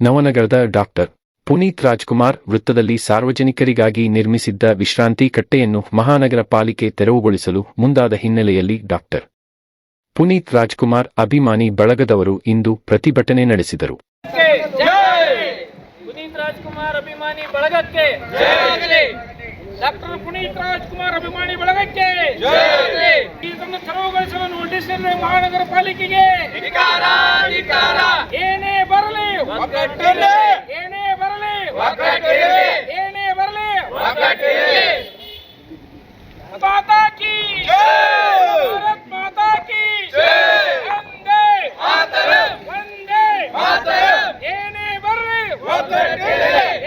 ನವನಗರದ doctor Puneeth Rajkumar ವೃತ್ತದಲ್ಲಿ ಸಾರ್ವಜನಿಕರಿಗಾಗಿ ನಿರ್ಮಿಸಿದ್ದ ವಿಶ್ರಾಂತಿ ಕಟ್ಟೆಯನ್ನು ಮಹಾನಗರ ಪಾಲಿಕೆ ತೆರವುಗೊಳಿಸಲು ಮುಂದಾದ ಹಿನ್ನೆಲೆಯಲ್ಲಿ ಡಾಕ್ಟರ್ ಪುನೀತ್ ರಾಜ್ಕುಮಾರ್ ಅಭಿಮಾನಿ ಬಳಗದವರು ಇಂದು ಪ್ರತಿಭಟನೆ ನಡೆಸಿದರು. ಪುನೀತ್ ರಾಜ್ಕುಮಾರ್ ಅಭಿಮಾನಿ ಬಳಗಕ್ಕೆ ಡಾಕ್ಟರ್ ಪುನೀತ್ ರಾಜ್ಕುಮಾರ್ ಅಭಿಮಾನಿ ಬಳಗಕ್ಕೆ. ಇದನ್ನು ತೆರವುಗೊಳಿಸಲು ನೋಟಿಸ್ ನೀಡಿದ ಮಹಾನಗರ ಪಾಲಿಕೆಗೆ. ಏನೇ ಬರಲಿ. ಏನೇ ಬರಲಿ. ಏನೇ ಬರಲಿ ಮಾತಾ ಕಿ ಭಾರತ್ ಮಾತಾ ಕಿ ವಂದೇ ವಂದೇ ಏನೇ ಬರಲಿ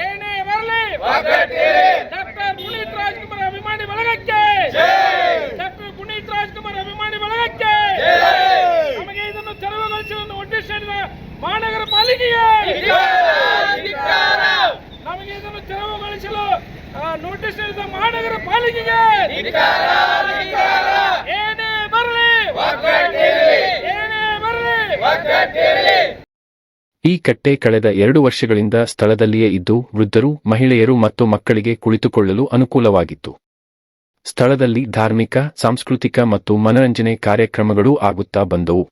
ಏನೇ ಬರಲಿ ಡಾಕ್ಟರ್ ಪುನೀತ್ ರಾಜ್ಕುಮಾರ್ ಅಭಿಮಾನಿ ಬಳಗಕ್ಕೆ ಡಾಕ್ಟರ್ ಪುನೀತ್ ರಾಜ್ಕುಮಾರ್ ಅಭಿಮಾನಿ ಬಳಗಕ್ಕೆ ನಮಗೆ ಇದನ್ನು ತೆರವುಗೊಳಿಸಲು ನೋಟಿಸ್ ನೀಡಿದ ನಮಗೆ ಇದನ್ನು ತೆರವುಗೊಳಿಸಲು ಆ, ನೋಟಿಸ್ ನೀಡಿದ ಮಹಾನಗರ ಪಾಲಿಕೆಗೆ ಏನೇ ಬರಲಿ! ಏನೇ ಬರಲಿ! ಈ ಕಟ್ಟೆ ಕಳೆದ ಎರಡು ವರ್ಷಗಳಿಂದ ಸ್ಥಳದಲ್ಲಿಯೇ ಇದ್ದು ವೃದ್ಧರು ಮಹಿಳೆಯರು ಮತ್ತು ಮಕ್ಕಳಿಗೆ ಕುಳಿತುಕೊಳ್ಳಲು ಅನುಕೂಲವಾಗಿತ್ತು. ಸ್ಥಳದಲ್ಲಿ ಧಾರ್ಮಿಕ ಸಾಂಸ್ಕೃತಿಕ ಮತ್ತು ಮನರಂಜನೆ ಕಾರ್ಯಕ್ರಮಗಳೂ ಆಗುತ್ತಾ ಬಂದವು.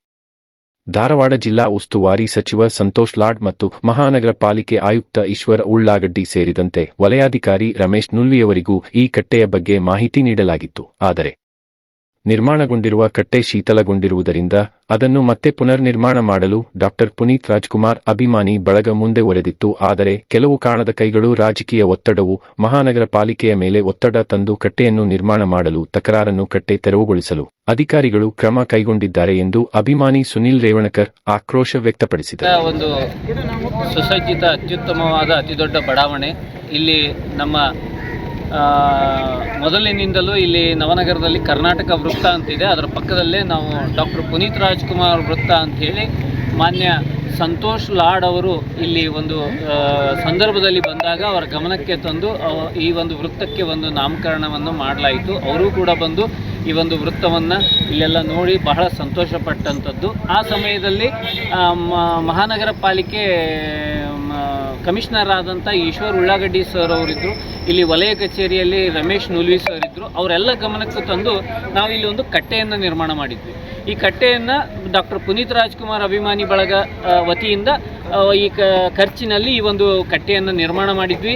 ಧಾರವಾಡ ಜಿಲ್ಲಾ ಉಸ್ತುವಾರಿ ಸಚಿವ ಸಂತೋಷ್ ಲಾಡ್ ಮತ್ತು ಮಹಾನಗರ ಪಾಲಿಕೆ ಆಯುಕ್ತ ಈಶ್ವರ ಉಳ್ಳಾಗಡ್ಡಿ ಸೇರಿದಂತೆ ವಲಯಾಧಿಕಾರಿ ರಮೇಶ್ ನುಲ್ವಿಯವರಿಗೂ ಈ ಕಟ್ಟೆಯ ಬಗ್ಗೆ ಮಾಹಿತಿ ನೀಡಲಾಗಿತ್ತು. ಆದರೆ ನಿರ್ಮಾಣಗೊಂಡಿರುವ ಕಟ್ಟೆ ಶೀತಲಗೊಂಡಿರುವುದರಿಂದ ಅದನ್ನು ಮತ್ತೆ ಪುನರ್ ನಿರ್ಮಾಣ ಮಾಡಲು ಡಾಕ್ಟರ್ ಪುನೀತ್ ರಾಜ್ಕುಮಾರ್ ಅಭಿಮಾನಿ ಬಳಗ ಮುಂದೆ ಒರೆದಿತ್ತು. ಆದರೆ ಕೆಲವು ಕಾರಣದ ಕೈಗಳು ರಾಜಕೀಯ ಒತ್ತಡವು, ಮಹಾನಗರ ಪಾಲಿಕೆಯ ಮೇಲೆ ಒತ್ತಡ ತಂದು ಕಟ್ಟೆಯನ್ನು ನಿರ್ಮಾಣ ಮಾಡಲು, ತಕರಾರನ್ನು ಕಟ್ಟೆ ತೆರವುಗೊಳಿಸಲು ಅಧಿಕಾರಿಗಳು ಕ್ರಮ ಕೈಗೊಂಡಿದ್ದಾರೆ ಎಂದು ಅಭಿಮಾನಿ ಸುನಿಲ್ ರೇವಣಕರ್ ಆಕ್ರೋಶ ವ್ಯಕ್ತಪಡಿಸಿದರು. ಒಂದು ಸುಸಜ್ಜಿತ, ಅತ್ಯುತ್ತಮವಾದ, ಅತಿದೊಡ್ಡ ಬಡಾವಣೆ, ಇಲ್ಲಿ ನಮ್ಮ ಮೊದಲಿನಿಂದಲೂ ಇಲ್ಲಿ ನವನಗರದಲ್ಲಿ ಕರ್ನಾಟಕ ವೃತ್ತ ಅಂತಿದೆ. ಅದರ ಪಕ್ಕದಲ್ಲೇ ನಾವು ಡಾಕ್ಟರ್ ಪುನೀತ್ ರಾಜ್ಕುಮಾರ್ ವೃತ್ತ ಅಂಥೇಳಿ ಮಾನ್ಯ ಸಂತೋಷ್ ಲಾಡ್ ಅವರು ಇಲ್ಲಿ ಒಂದು ಸಂದರ್ಭದಲ್ಲಿ ಬಂದಾಗ ಅವರ ಗಮನಕ್ಕೆ ತಂದು ಈ ಒಂದು ವೃತ್ತಕ್ಕೆ ಒಂದು ನಾಮಕರಣವನ್ನು ಮಾಡಲಾಯಿತು. ಅವರು ಕೂಡ ಬಂದು ಈ ಒಂದು ವೃತ್ತವನ್ನು ಇಲ್ಲೆಲ್ಲ ನೋಡಿ ಬಹಳ ಸಂತೋಷಪಟ್ಟಂಥದ್ದು. ಆ ಸಮಯದಲ್ಲಿ ಮಹಾನಗರ ಪಾಲಿಕೆ ಕಮಿಷನರ್ ಆದಂಥ ಈಶ್ವರ್ ಉಳ್ಳಾಗಡ್ಡಿ ಸರ್ ಅವರಿದ್ದರು ಇಲ್ಲಿ ವಲಯ ಕಚೇರಿಯಲ್ಲಿ ರಮೇಶ್ ನುಲ್ವಿ ಸರ್ ಇದ್ದರು ಅವರೆಲ್ಲ ಗಮನಕ್ಕೆ ತಂದು ನಾವು ಇಲ್ಲಿ ಒಂದು ಕಟ್ಟೆಯನ್ನು ನಿರ್ಮಾಣ ಮಾಡಿದ್ವಿ. ಈ ಕಟ್ಟೆಯನ್ನು ಡಾಕ್ಟರ್ ಪುನೀತ್ ರಾಜ್ಕುಮಾರ್ ಅಭಿಮಾನಿ ಬಳಗ ವತಿಯಿಂದ ಈ ಖರ್ಚಿನಲ್ಲಿ ಈ ಒಂದು ಕಟ್ಟೆಯನ್ನು ನಿರ್ಮಾಣ ಮಾಡಿದ್ವಿ.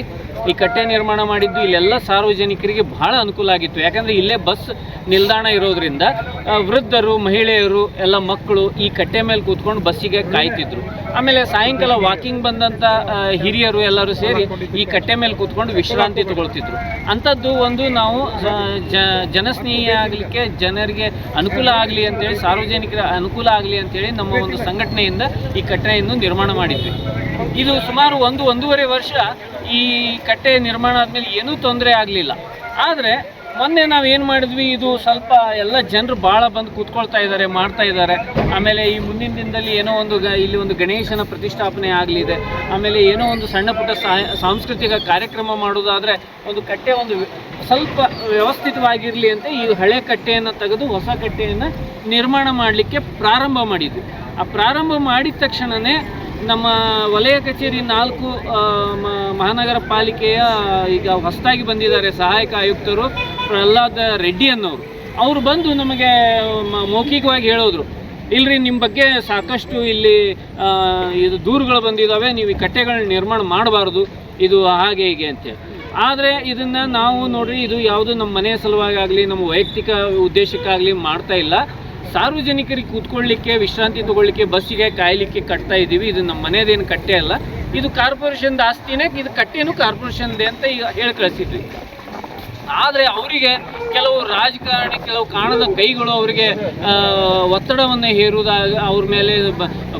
ಈ ಕಟ್ಟೆ ನಿರ್ಮಾಣ ಮಾಡಿದ್ದು ಇಲ್ಲೆಲ್ಲ ಸಾರ್ವಜನಿಕರಿಗೆ ಬಹಳ ಅನುಕೂಲ ಆಗಿತ್ತು. ಯಾಕಂದರೆ ಇಲ್ಲೇ ಬಸ್ ನಿಲ್ದಾಣ ಇರೋದ್ರಿಂದ ವೃದ್ಧರು, ಮಹಿಳೆಯರು, ಎಲ್ಲ ಮಕ್ಕಳು ಈ ಕಟ್ಟೆ ಮೇಲೆ ಕೂತ್ಕೊಂಡು ಬಸ್ಸಿಗೆ ಕಾಯ್ತಿದ್ರು. ಆಮೇಲೆ ಸಾಯಂಕಾಲ ವಾಕಿಂಗ್ ಬಂದಂಥ ಹಿರಿಯರು ಎಲ್ಲರೂ ಸೇರಿ ಈ ಕಟ್ಟೆ ಮೇಲೆ ಕೂತ್ಕೊಂಡು ವಿಶ್ರಾಂತಿ ತಗೊಳ್ತಿದ್ರು. ಅಂಥದ್ದು ಒಂದು ನಾವು ಜನಸ್ನೇಹಿ ಆಗಲಿಕ್ಕೆ, ಜನರಿಗೆ ಅನುಕೂಲ ಆಗಲಿ ಅಂತೇಳಿ, ಸಾರ್ವಜನಿಕರ ಅನುಕೂಲ ಆಗಲಿ ಅಂತೇಳಿ ನಮ್ಮ ಒಂದು ಸಂಘಟನೆಯಿಂದ ಈ ಕಟ್ಟೆಯನ್ನು ನಿರ್ಮಾಣ ಮಾಡಿದ್ವಿ. ಇದು ಸುಮಾರು ಒಂದು ಒಂದೂವರೆ ವರ್ಷ ಈ ಕಟ್ಟೆ ನಿರ್ಮಾಣ ಆದಮೇಲೆ ಏನೂ ತೊಂದರೆ ಆಗಲಿಲ್ಲ. ಆದರೆ ಮೊನ್ನೆ ನಾವು ಏನು ಮಾಡಿದ್ವಿ, ಇದು ಸ್ವಲ್ಪ ಎಲ್ಲ ಜನರು ಭಾಳ ಬಂದು ಕೂತ್ಕೊಳ್ತಾ ಇದ್ದಾರೆ ಮಾಡ್ತಾ ಇದ್ದಾರೆ ಆಮೇಲೆ ಈ ಮುಂದಿನ ದಿನದಲ್ಲಿ ಏನೋ ಒಂದು ಗ, ಇಲ್ಲಿ ಒಂದು ಗಣೇಶನ ಪ್ರತಿಷ್ಠಾಪನೆ ಆಗಲಿದೆ. ಆಮೇಲೆ ಏನೋ ಒಂದು ಸಣ್ಣ ಪುಟ್ಟ ಸಾಂಸ್ಕೃತಿಕ ಕಾರ್ಯಕ್ರಮ ಮಾಡೋದಾದರೆ ಒಂದು ಕಟ್ಟೆ ಒಂದು ಸ್ವಲ್ಪ ವ್ಯವಸ್ಥಿತವಾಗಿರಲಿ ಅಂತ ಈ ಹಳೆ ಕಟ್ಟೆಯನ್ನು ತೆಗೆದು ಹೊಸ ಕಟ್ಟೆಯನ್ನು ನಿರ್ಮಾಣ ಮಾಡಲಿಕ್ಕೆ ಪ್ರಾರಂಭ ಮಾಡಿದ್ವಿ. ಆ ಪ್ರಾರಂಭ ಮಾಡಿದ ತಕ್ಷಣವೇ ನಮ್ಮ ವಲಯ ಕಚೇರಿ ನಾಲ್ಕು ಮಹಾನಗರ ಪಾಲಿಕೆಯ ಈಗ ಹೊಸದಾಗಿ ಬಂದಿದ್ದಾರೆ ಸಹಾಯಕ ಆಯುಕ್ತರು ಪ್ರಹ್ಲಾದ್ ರೆಡ್ಡಿ ಅನ್ನೋರು. ಅವರು ಬಂದು ನಮಗೆ ಮೌಖಿಕವಾಗಿ ಹೇಳೋದ್ರು. ಇಲ್ರಿ ನಿಮ್ಮ ಬಗ್ಗೆ ಸಾಕಷ್ಟು ಇಲ್ಲಿ ಇದು ದೂರುಗಳು ಬಂದಿದ್ದಾವೆ ನೀವು ಈ ಕಟ್ಟೆಗಳನ್ನ ನಿರ್ಮಾಣ ಮಾಡಬಾರ್ದು. ಇದು ಹಾಗೆ ಹೀಗೆ ಅಂತೇಳಿ ಆದರೆ ಇದನ್ನು ನಾವು ನೋಡಿರಿ, ಇದು ಯಾವುದು ನಮ್ಮ ಮನೆಯ ಸಲುವಾಗಿ ಆಗಲಿ ನಮ್ಮ ವೈಯಕ್ತಿಕ ಉದ್ದೇಶಕ್ಕಾಗಲಿ ಮಾಡ್ತಾ ಇಲ್ಲ. ಸಾರ್ವಜನಿಕರಿಗೆ ಕೂತ್ಕೊಳ್ಳಿಕ್ಕೆ, ವಿಶ್ರಾಂತಿ ತಗೊಳ್ಳಿಕ್ಕೆ, ಬಸ್ಸಿಗೆ ಕಾಯಲಿಕ್ಕೆ ಕಟ್ತಾ ಇದ್ದೀವಿ. ಇದು ನಮ್ಮ ಮನೆಯದೇನು ಕಟ್ಟೆ ಅಲ್ಲ. ಇದು ಕಾರ್ಪೊರೇಷನ್ದ ಆಸ್ತಿನೇ, ಇದು ಕಟ್ಟೆನೂ ಕಾರ್ಪೊರೇಷನ್ದೇ ಅಂತ ಈಗ ಹೇಳಿ ಕಳಿಸಿದ್ವಿ. ಆದರೆ ಅವರಿಗೆ ಕೆಲವು ರಾಜಕಾರಣಿ, ಕೆಲವು ಕಾಣದ ಕೈಗಳು ಅವರಿಗೆ ಒತ್ತಡವನ್ನು ಹೇರುವುದಾಗ ಅವ್ರ ಮೇಲೆ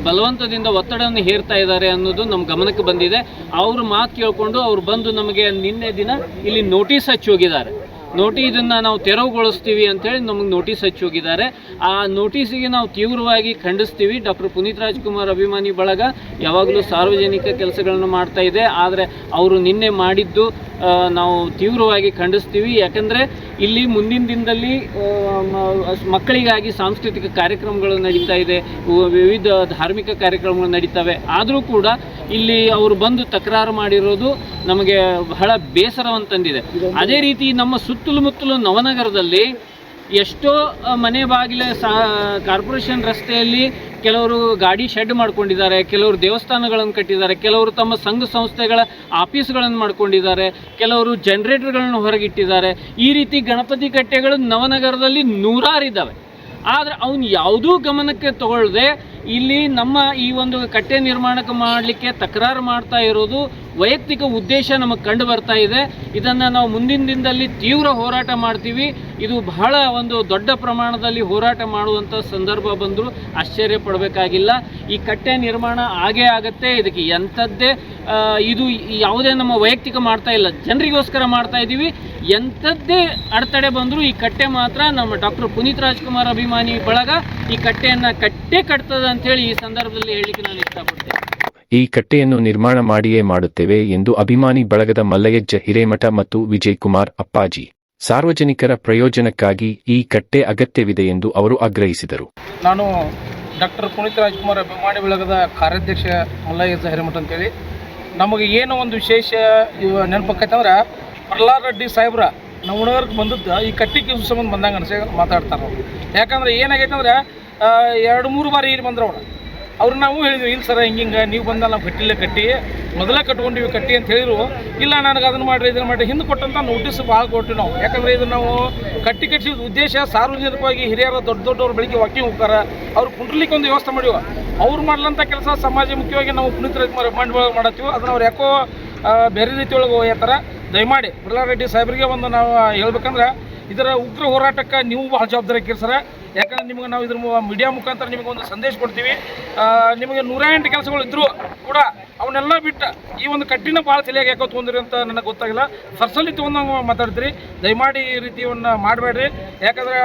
ಬಲವಂತದಿಂದ ಒತ್ತಡವನ್ನು ಹೇರ್ತಾ ಇದ್ದಾರೆ ಅನ್ನೋದು ನಮ್ಮ ಗಮನಕ್ಕೆ ಬಂದಿದೆ. ಅವರು ಮಾತು ಕೇಳಿಕೊಂಡು ಅವ್ರು ಬಂದು ನಮಗೆ ನಿನ್ನೆ ದಿನ ಇಲ್ಲಿ ನೋಟಿಸ್ ಹಚ್ಚಿ ಹೋಗಿದ್ದಾರೆ. ನೋಟಿ ಇದನ್ನು ನಾವು ತೆರವುಗೊಳಿಸ್ತೀವಿ ಅಂತೇಳಿ ನಮಗೆ ನೋಟಿಸ್ ಹಚ್ಚಿ ಹೋಗಿದ್ದಾರೆ. ಆ ನೋಟಿಸಿಗೆ ನಾವು ತೀವ್ರವಾಗಿ ಖಂಡಿಸ್ತೀವಿ. ಡಾಕ್ಟರ್ ಪುನೀತ್ ರಾಜ್ಕುಮಾರ್ ಅಭಿಮಾನಿ ಬಳಗ ಯಾವಾಗಲೂ ಸಾರ್ವಜನಿಕ ಕೆಲಸಗಳನ್ನು ಮಾಡ್ತಾ ಇದೆ. ಆದರೆ ಅವರು ನಿನ್ನೆ ಮಾಡಿದ್ದು ನಾವು ತೀವ್ರವಾಗಿ ಖಂಡಿಸ್ತೀವಿ. ಯಾಕಂದರೆ ಇಲ್ಲಿ ಮುಂದಿನ ದಿನದಲ್ಲಿ ಮಕ್ಕಳಿಗಾಗಿ ಸಾಂಸ್ಕೃತಿಕ ಕಾರ್ಯಕ್ರಮಗಳು ನಡೀತಾ ಇದೆ. ವಿವಿಧ ಧಾರ್ಮಿಕ ಕಾರ್ಯಕ್ರಮಗಳು ನಡೀತವೆ. ಆದರೂ ಕೂಡ ಇಲ್ಲಿ ಅವರು ಬಂದು ತಕರಾರು ಮಾಡಿರೋದು ನಮಗೆ ಬಹಳ ಬೇಸರವನ್ನು ತಂದಿದೆ. ಅದೇ ರೀತಿ ನಮ್ಮ ಸುತ್ತಲೂ ಮುತ್ತಲು ನವನಗರದಲ್ಲಿ ಎಷ್ಟೋ ಮನೆ ಬಾಗಿಲ ಸಾ, ಕಾರ್ಪೊರೇಷನ್ ರಸ್ತೆಯಲ್ಲಿ ಕೆಲವರು ಗಾಡಿ ಶೆಡ್ ಮಾಡ್ಕೊಂಡಿದ್ದಾರೆ, ಕೆಲವರು ದೇವಸ್ಥಾನಗಳನ್ನು ಕಟ್ಟಿದ್ದಾರೆ, ಕೆಲವರು ತಮ್ಮ ಸಂಘ ಸಂಸ್ಥೆಗಳ ಆಫೀಸ್ಗಳನ್ನು ಮಾಡ್ಕೊಂಡಿದ್ದಾರೆ, ಕೆಲವರು ಜನರೇಟರ್ಗಳನ್ನು ಹೊರಗಿಟ್ಟಿದ್ದಾರೆ. ಈ ರೀತಿ ಗಣಪತಿ ಕಟ್ಟೆಗಳು ನವನಗರದಲ್ಲಿ ನೂರಾರಿದ್ದಾವೆ. ಆದರೆ ಅವನು ಯಾವುದೂ ಗಮನಕ್ಕೆ ತಗೊಳ್ಳದೆ ಇಲ್ಲಿ ನಮ್ಮ ಈ ಒಂದು ಕಟ್ಟೆ ನಿರ್ಮಾಣಕ್ಕೆ ಮಾಡಲಿಕ್ಕೆ ತಕರಾರು ಮಾಡ್ತಾ ಇರೋದು ವೈಯಕ್ತಿಕ ಉದ್ದೇಶ ನಮಗೆ ಕಂಡು ಬರ್ತಾ ಇದೆ. ಇದನ್ನು ನಾವು ಮುಂದಿನ ದಿನದಲ್ಲಿ ತೀವ್ರ ಹೋರಾಟ ಮಾಡ್ತೀವಿ. ಇದು ಬಹಳ ಒಂದು ದೊಡ್ಡ ಪ್ರಮಾಣದಲ್ಲಿ ಹೋರಾಟ ಮಾಡುವಂಥ ಸಂದರ್ಭ ಬಂದರೂ ಆಶ್ಚರ್ಯ ಪಡಬೇಕಾಗಿಲ್ಲ. ಈ ಕಟ್ಟೆ ನಿರ್ಮಾಣ ಆಗೇ ಆಗುತ್ತೆ. ಇದಕ್ಕೆ ಎಂಥದ್ದೇ ಇದು ಯಾವುದೇ ನಮ್ಮ ವೈಯಕ್ತಿಕ ಮಾಡ್ತಾ ಇಲ್ಲ. ಜನರಿಗೋಸ್ಕರ ಮಾಡ್ತಾ ಇದ್ದೀವಿ ಎಂಥದ್ದೇ ಅಡೆತಡೆ ಬಂದರೂ ಈ ಕಟ್ಟೆ ಮಾತ್ರ ನಮ್ಮ ಡಾಕ್ಟರ್ ಪುನೀತ್ ರಾಜ್ಕುಮಾರ್ ಅಭಿಮಾನಿ ಬಳಗ ಈ ಕಟ್ಟೆಯನ್ನು ಕಟ್ಟೆ ಕಟ್ತದೆ ಅಂತೇಳಿ ಈ ಸಂದರ್ಭದಲ್ಲಿ ಹೇಳಲಿಕ್ಕೆ ನಾನು ಇಷ್ಟಪಡ್ತೇನೆ. ಈ ಕಟ್ಟೆಯನ್ನು ನಿರ್ಮಾಣ ಮಾಡಿಯೇ ಮಾಡುತ್ತೇವೆ ಎಂದು ಅಭಿಮಾನಿ ಬಳಗದ ಮಲ್ಲಯಜ್ಜ ಹಿರೇಮಠ ಮತ್ತು ವಿಜಯ್ ಕುಮಾರ್ ಅಪ್ಪಾಜಿ. ಸಾರ್ವಜನಿಕರ ಪ್ರಯೋಜನಕ್ಕಾಗಿ ಈ ಕಟ್ಟೆ ಅಗತ್ಯವಿದೆ ಎಂದು ಅವರು ಆಗ್ರಹಿಸಿದರು. ನಾನು ಡಾಕ್ಟರ್ ಪುನೀತ್ ರಾಜ್ಕುಮಾರ್ ಅಭಿಮಾನಿ ಬಳಗದ ಕಾರ್ಯಾಧ್ಯಕ್ಷ ಮಲ್ಲಯ್ಯ ಹಿರೇಮಠ ಅಂತೇಳಿ. ನಮಗೆ ಏನೋ ಒಂದು ವಿಶೇಷ ಇವ ನೆನಪಕ್ಕೈತಂದ್ರೆ ಪ್ರಹ್ಲಾದ್ ರೆಡ್ಡಿ ಸಾಹೇಬ್ರ ನಾವು ಹುಡುಗರ್ಗೆ ಬಂದದ್ದು ಈ ಕಟ್ಟಿಗೆ ಸಂಬಂಧ ಬಂದಂಗೆ ಅನಿಸಿ ಮಾತಾಡ್ತಾರೆ ಅವ್ರು. ಯಾಕಂದ್ರೆ ಏನಾಗೈತೆ ಅಂದ್ರೆ ಎರಡು ಮೂರು ಬಾರಿ ಇಲ್ಲಿ ಬಂದ್ರು ಅವ್ರು ನಾವು ಹೇಳಿದ್ವಿ, ಇಲ್ಲ ಸರ, ಹಿಂಗೆ ಹಿಂಗೆ, ನೀವು ಬಂದ ನಾವು ಕಟ್ಟಿಲ್ಲ ಕಟ್ಟಿ, ಮೊದಲೇ ಕಟ್ಕೊಂಡಿವಿ, ಕಟ್ಟಿ ಅಂತ ಹೇಳಿದ್ರು. ಇಲ್ಲ, ನನಗೆ ಅದನ್ನು ಮಾಡಿರಿ ಇದನ್ನು ಮಾಡಿರಿ, ಹಿಂದೆ ಕೊಟ್ಟಂಥ ನೋಟಿಸ್ ಭಾಳ ಕೊಟ್ಟಿವಿ ನಾವು. ಯಾಕಂದರೆ ಇದು ನಾವು ಕಟ್ಟಿ ಕಟ್ಟಿಸಿದ ಉದ್ದೇಶ ಸಾರ್ವಜನಿಕವಾಗಿ ಹಿರಿಯರ, ದೊಡ್ಡ ದೊಡ್ಡವ್ರ ಬೆಳಿಗ್ಗೆ ವಾಕಿಂಗ್ ಹೋಗ್ತಾರೆ. ಅವ್ರು ಕುಂಡ್ಲಿಕ್ಕೆ ಒಂದು ವ್ಯವಸ್ಥೆ ಮಾಡಿವ. ಅವ್ರು ಮಾಡ್ಲಂಥ ಕೆಲಸ ಸಮಾಜ ಮುಖ್ಯವಾಗಿ ನಾವು ಪುನೀತ್ ರಾಜ್ಕುಮಾರ್ ಮಾಡಿ ಮಾಡತ್ತೀವಿ. ಅದನ್ನು ಅವ್ರು ಯಾಕೋ ಬೇರೆ ರೀತಿಯೊಳಗೆ ಹೋಗ್ತಾರ ದಯಮಾಡಿ ಪ್ರಹ್ಲಾದ್ ರೆಡ್ಡಿ ಸಾಹೇಬರಿಗೆ ಒಂದು ನಾವು ಹೇಳ್ಬೇಕಂದ್ರೆ, ಇದರ ಉಗ್ರ ಹೋರಾಟಕ್ಕೆ ನೀವು ಭಾಳ ಜವಾಬ್ದಾರಿ ಸರ. ಯಾಕಂದ್ರೆ ನಿಮಗೆ ನಾವು ಇದ್ರ ಮೀಡಿಯಾ ಮುಖಾಂತರ ನಿಮಗೆ ಒಂದು ಸಂದೇಶ ಕೊಡ್ತೀವಿ. ನಿಮಗೆ ನೂರ ಎಂಟು ಕೆಲಸಗಳು ಇದ್ದರೂ ಕೂಡ ಅವನ್ನೆಲ್ಲ ಬಿಟ್ಟು ಈ ಒಂದು ಕಟ್ಟಿನ ಭಾಳ ತಲೆಯಾಗಿ ಯಾಕೋ ತೊಗೊಂಡ್ರಿ ಅಂತ ನನಗೆ ಗೊತ್ತಾಗಿಲ್ಲ. ಪರ್ಸನಲಿ ತೊಗೊಂಡಂಗೆ ಮಾತಾಡ್ತೀರಿ. ದಯಮಾಡಿ ಈ ರೀತಿಯನ್ನ ಮಾಡಬೇಡ್ರಿ. ಯಾಕಂದ್ರೆ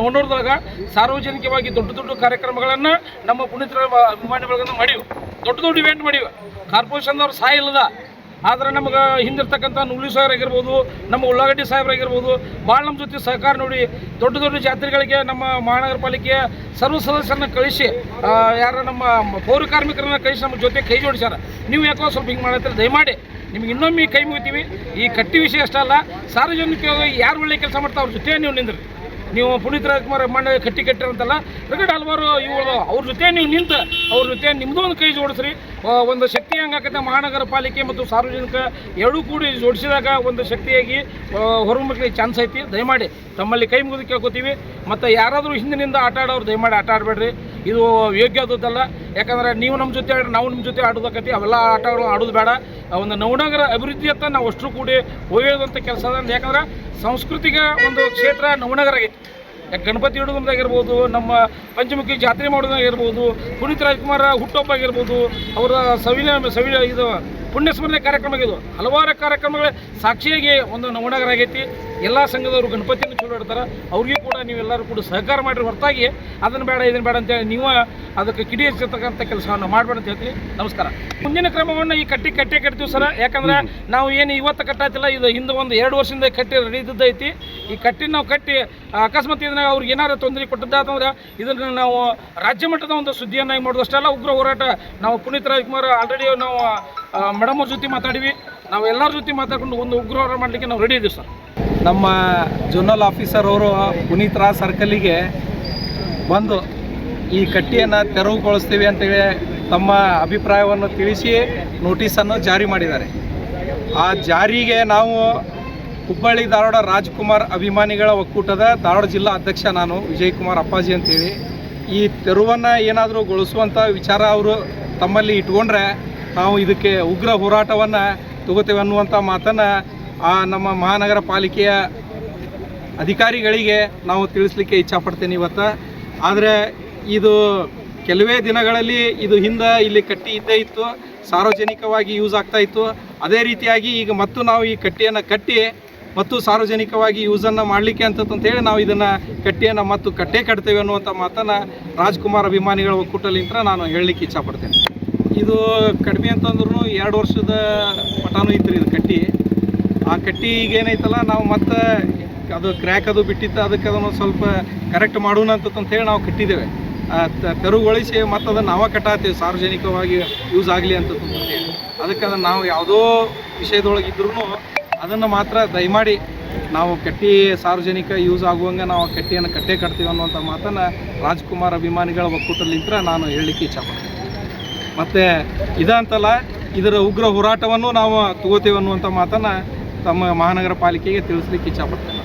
ನೋಡೋರ್ದಾಗ ಸಾರ್ವಜನಿಕವಾಗಿ ದೊಡ್ಡ ದೊಡ್ಡ ಕಾರ್ಯಕ್ರಮಗಳನ್ನು ನಮ್ಮ ಪುನೀತರ ಅಭಿಮಾನಿಗಳನ್ನು ಮಾಡೀವಿ ದೊಡ್ಡ ದೊಡ್ಡ ಇವೆಂಟ್ ಮಾಡೀವಿ ಕಾರ್ಪೊರೇಷನ್ದವ್ರು ಸಹಾಯ ಇಲ್ಲದ ಆದ್ರೆ ನಮಗೆ ಹಿಂದಿರ್ತಕ್ಕಂಥ ನುಲಿ ಸಾಹೇಬ್ರು ಆಗಿರ್ಬೋದು, ನಮ್ಮ ಉಳ್ಳಾಗಡ್ಡಿ ಸಾಹೇಬ್ರಾಗಿರ್ಬೋದು ಭಾಳ ನಮ್ಮ ಜೊತೆ ಸಹಕಾರ ನೋಡಿ, ದೊಡ್ಡ ದೊಡ್ಡ ಜಾತ್ರೆಗಳಿಗೆ ನಮ್ಮ ಮಹಾನಗರ ಪಾಲಿಕೆಯ ಸರ್ವ ಸದಸ್ಯರನ್ನ ಕಳಿಸಿ ಯಾರು ನಮ್ಮ ಪೌರ ಕಾರ್ಮಿಕರನ್ನ ಕಳಿಸಿ ನಮ್ಮ ಜೊತೆ ಕೈ ಜೋಡಿಸ್ಯಾರ. ನೀವು ಯಾಕೋ ಸ್ವಲ್ಪ ಹಿಂಗೆ ಮಾಡತ್ತಿರ? ದಯಮಾಡಿ ನಿಮ್ಗೆ ಇನ್ನೊಮ್ಮೆ ಕೈ ಮುಗಿತೀವಿ. ಈ ಕಟ್ಟಿ ವಿಷಯ ಅಷ್ಟೇ ಅಲ್ಲ, ಸಾರ್ವಜನಿಕವಾಗಿ ಯಾರು ಒಳ್ಳೆ ಕೆಲಸ ಮಾಡ್ತಾರೆ ಅವ್ರ ಜೊತೆ ನೀವು ನಿಂದ್ರಿ. ನೀವು ಪುನೀತ್ ರಾಜ್ಕುಮಾರ್ ಮಣ್ಣ ಕಟ್ಟಿ ಕಟ್ಟಿರಂತಲ್ಲ ಕ್ರಿಕೆಟ್ ಹಲವಾರು ಇವುಗಳು ಅವ್ರ ಜೊತೆ ನೀವು ನಿಂತು, ಅವ್ರ ಜೊತೆ ನಿಮ್ಮದು ಒಂದು ಕೈ ಜೋಡಿಸ್ರಿ. ಒಂದು ಶಕ್ತಿ ಹಂಗಾಕತ್ತೆ ಮಹಾನಗರ ಪಾಲಿಕೆ ಮತ್ತು ಸಾರ್ವಜನಿಕ ಎರಡೂ ಕೂಡಿ ಜೋಡಿಸಿದಾಗ ಒಂದು ಶಕ್ತಿಯಾಗಿ ಹೊರಮುಖಲಿ ಚಾನ್ಸ್ ಐತಿ. ದಯಮಾಡಿ ತಮ್ಮಲ್ಲಿ ಕೈ ಮುಗಿದು ಕೇಳ್ಕೊತೀವಿ. ಮತ್ತು ಯಾರಾದರೂ ಹಿಂದಿನಿಂದ ಆಟ ಆಡೋರು, ದಯಮಾಡಿ ಆಟ ಆಡಬೇಡ್ರಿ. ಇದು ಯೋಗ್ಯ ಆದದ್ದಲ್ಲ. ಯಾಕಂದ್ರೆ ನೀವು ನಮ್ಮ ಜೊತೆ ಆಡ್ರಿ, ನಾವು ನಿಮ್ಮ ಜೊತೆ ಆಡೋದಕ್ಕತಿ, ಅವೆಲ್ಲ ಆಟಗಳು ಆಡೋದು ಬೇಡ. ಒಂದು ನವನಗರ ಅಭಿವೃದ್ಧಿಯತ್ತ ನಾವು ಅಷ್ಟು ಕೂಡಿ ಒಯ್ಯೋದಂಥ ಕೆಲಸ ಅದ ಯಾಕಂದ್ರೆ ಸಾಂಸ್ಕೃತಿಕ ಒಂದು ಕ್ಷೇತ್ರ ನವನಗರ ಐತಿ ಯಾಕೆ ಗಣಪತಿ ಇಡೋದಾಗಿರ್ಬೋದು ನಮ್ಮ ಪಂಚಮುಖಿ ಜಾತ್ರೆ ಮಾಡೋದಾಗಿರ್ಬೋದು, ಪುನೀತ್ ರಾಜ್ಕುಮಾರ ಹುಟ್ಟುಹಬ್ಬ ಆಗಿರ್ಬೋದು, ಅವರ ಸವಿನ ಸವಿನ ಇದು ಪುಣ್ಯ ಸ್ಮರಣೆ ಕಾರ್ಯಕ್ರಮ ಆಗಿದ್ದು ಹಲವಾರು ಕಾರ್ಯಕ್ರಮಗಳ ಸಾಕ್ಷಿಯಾಗಿ ಒಂದು ನವನಗರ ಆಗೈತಿ ಎಲ್ಲ ಸಂಘದವರು ಗಣಪತಿಯನ್ನು ಚಲೋ ಇಡ್ತಾರೆ ಅವ್ರಿಗೂ ಕೂಡ ನೀವೆಲ್ಲರೂ ಕೂಡ ಸಹಕಾರ ಮಾಡಿರಿ ಹೊರತಾಗಿ. ಅದನ್ನು ಬೇಡ, ಇದನ್ನು ಬೇಡ ಅಂತೇಳಿ ನೀವು ಅದಕ್ಕೆ ಕಿಡಿ ಹಚ್ಚತಕ್ಕಂಥ ಕೆಲಸವನ್ನು ಮಾಡಬೇಡ ಅಂತ ಹೇಳ್ತೀನಿ. ನಮಸ್ಕಾರ. ಮುಂದಿನ ಕ್ರಮವನ್ನು ಈ ಕಟ್ಟಿ ಕಟ್ಟೆ ಕಟ್ತೀವಿ ಸರ್. ಯಾಕಂದ್ರೆ ನಾವು ಏನು ಇವತ್ತು ಕಟ್ಟಾತಿಲ್ಲ ಇದು ಹಿಂದೆ ಒಂದು ಎರಡು ವರ್ಷದಿಂದ ಕಟ್ಟಿ ರೆಡಿ ಇದ್ದೈತಿ ಈ ಕಟ್ಟಿ ನಾವು ಕಟ್ಟಿ ಅಕಸ್ಮಾತ್ ಇದನ್ನ ಅವ್ರಿಗೆ ಏನಾರು ತೊಂದರೆ ಕೊಟ್ಟದ್ದಾತಂದ್ರೆ ಇದನ್ನು ನಾವು ರಾಜ್ಯ ಮಟ್ಟದ ಒಂದು ಸುದ್ದಿಯನ್ನಾಗಿ ಮಾಡೋದು ಅಷ್ಟೆಲ್ಲ ಉಗ್ರ ಹೋರಾಟ. ನಾವು ಪುನೀತ್ ರಾಜ್ಕುಮಾರ್ ಆಲ್ರೆಡಿ ನಾವು ಮೇಡಮ್ ಅವ್ರ ಜೊತೆ ಮಾತಾಡಿವಿ. ನಾವು ಎಲ್ಲರ ಜೊತೆ ಮಾತಾಡ್ಕೊಂಡು ಒಂದು ಉಗ್ರ ಹೋರಾಟ ಮಾಡಲಿಕ್ಕೆ ನಾವು ರೆಡಿ ಇದ್ದೀವಿ ಸರ್. ನಮ್ಮ ಜೋನಲ್ ಆಫೀಸರ್ ಅವರು ಪುನೀತ್ ರಾಜ್ ಸರ್ಕಲಿಗೆ ಬಂದು ಈ ಕಟ್ಟಿಯನ್ನು ತೆರವುಗೊಳಿಸ್ತೀವಿ ಅಂತೇಳಿ ತಮ್ಮ ಅಭಿಪ್ರಾಯವನ್ನು ತಿಳಿಸಿ ನೋಟಿಸನ್ನು ಜಾರಿ ಮಾಡಿದ್ದಾರೆ. ಆ ಜಾರಿಗೆ ನಾವು ಹುಬ್ಬಳ್ಳಿ ಧಾರವಾಡ ರಾಜ್ಕುಮಾರ್ ಅಭಿಮಾನಿಗಳ ಒಕ್ಕೂಟದ ಧಾರವಾಡ ಜಿಲ್ಲಾ ಅಧ್ಯಕ್ಷ ನಾನು ವಿಜಯ್ ಕುಮಾರ್ ಅಪ್ಪಾಜಿ ಅಂತೇಳಿ. ಈ ತೆರವನ್ನು ಏನಾದರೂ ಗೊಳಿಸುವಂಥ ವಿಚಾರ ಅವರು ತಮ್ಮಲ್ಲಿ ಇಟ್ಕೊಂಡ್ರೆ ನಾವು ಇದಕ್ಕೆ ಉಗ್ರ ಹೋರಾಟವನ್ನು ತಗೋತೇವೆ ಅನ್ನುವಂಥ ಮಾತನ್ನು ಆ ನಮ್ಮ ಮಹಾನಗರ ಪಾಲಿಕೆಯ ಅಧಿಕಾರಿಗಳಿಗೆ ನಾವು ತಿಳಿಸ್ಲಿಕ್ಕೆ ಇಚ್ಛಪಡ್ತೇನೆ ಇವತ್ತು. ಆದರೆ ಇದು ಕೆಲವೇ ದಿನಗಳಲ್ಲಿ ಇದು ಹಿಂದೆ ಇಲ್ಲಿ ಕಟ್ಟಿ ಇದ್ದೇ ಇತ್ತು, ಸಾರ್ವಜನಿಕವಾಗಿ ಯೂಸ್ ಆಗ್ತಾ ಇತ್ತು. ಅದೇ ರೀತಿಯಾಗಿ ಈಗ ಮತ್ತು ನಾವು ಈ ಕಟ್ಟಿಯನ್ನು ಕಟ್ಟಿ ಮತ್ತು ಸಾರ್ವಜನಿಕವಾಗಿ ಯೂಸನ್ನು ಮಾಡಲಿಕ್ಕೆ ಅಂತಂತೇಳಿ ನಾವು ಇದನ್ನು ಕಟ್ಟಿಯನ್ನು ಮತ್ತು ಕಟ್ಟೆ ಕಟ್ತೇವೆ ಅನ್ನುವಂಥ ಮಾತನ್ನು ರಾಜ್ಕುಮಾರ್ ಅಭಿಮಾನಿಗಳ ಒಕ್ಕೂಟಲಿಂತ ನಾನು ಹೇಳಲಿಕ್ಕೆ ಇಚ್ಛಪಡ್ತೇನೆ. ಇದು ಕಡಿಮೆ ಅಂತಂದ್ರೂ ಎರಡು ವರ್ಷದ ಮಟಾನು ಇತ್ತು ಇದು ಕಟ್ಟಿ. ಆ ಕಟ್ಟಿ ಈಗೇನೈತಲ್ಲ ನಾವು ಮತ್ತೆ ಅದು ಕ್ರ್ಯಾಕ್ ಅದು ಬಿಟ್ಟಿತ್ತು, ಅದಕ್ಕೆ ಅದನ್ನು ಸ್ವಲ್ಪ ಕರೆಕ್ಟ್ ಮಾಡೋಣ ಅಂತಂತೇಳಿ ನಾವು ಕಟ್ಟಿದ್ದೇವೆ. ತೆರವುಗೊಳಿಸಿ ಮತ್ತು ಅದನ್ನು ನಾವೇ ಕಟ್ಟಾತೀವಿ, ಸಾರ್ವಜನಿಕವಾಗಿ ಯೂಸ್ ಆಗಲಿ ಅಂತ ಹೇಳಿ ಅದಕ್ಕೆ ಅದನ್ನು ನಾವು ಯಾವುದೋ ವಿಷಯದೊಳಗೆ ಇದ್ರೂ ಅದನ್ನು ಮಾತ್ರ ದಯಮಾಡಿ ನಾವು ಕಟ್ಟಿ ಸಾರ್ವಜನಿಕ ಯೂಸ್ ಆಗುವಂಗೆ ನಾವು ಕಟ್ಟಿಯನ್ನು ಕಟ್ಟೇ ಕಟ್ತೀವಿ ಅನ್ನುವಂಥ ಮಾತನ್ನು ರಾಜ್ಕುಮಾರ್ ಅಭಿಮಾನಿಗಳ ಒಕ್ಕೂಟಲಿಂತ್ರ ನಾನು ಹೇಳಲಿಕ್ಕೆ ಇಚ್ಛಪಡ್ತೀನಿ ಮತ್ತು ಇದಂತಲ್ಲ ಇದರ ಉಗ್ರ ಹೋರಾಟವನ್ನು ನಾವು ತಗೋತೀವಿ ಅನ್ನುವಂಥ ಮಾತನ್ನು ತಮ್ಮ ಮಹಾನಗರ ಪಾಲಿಕೆಗೆ ತಿಳಿಸ್ಲಿಕ್ಕೆ ಇಚ್ಛಪಡ್ತೇನೆ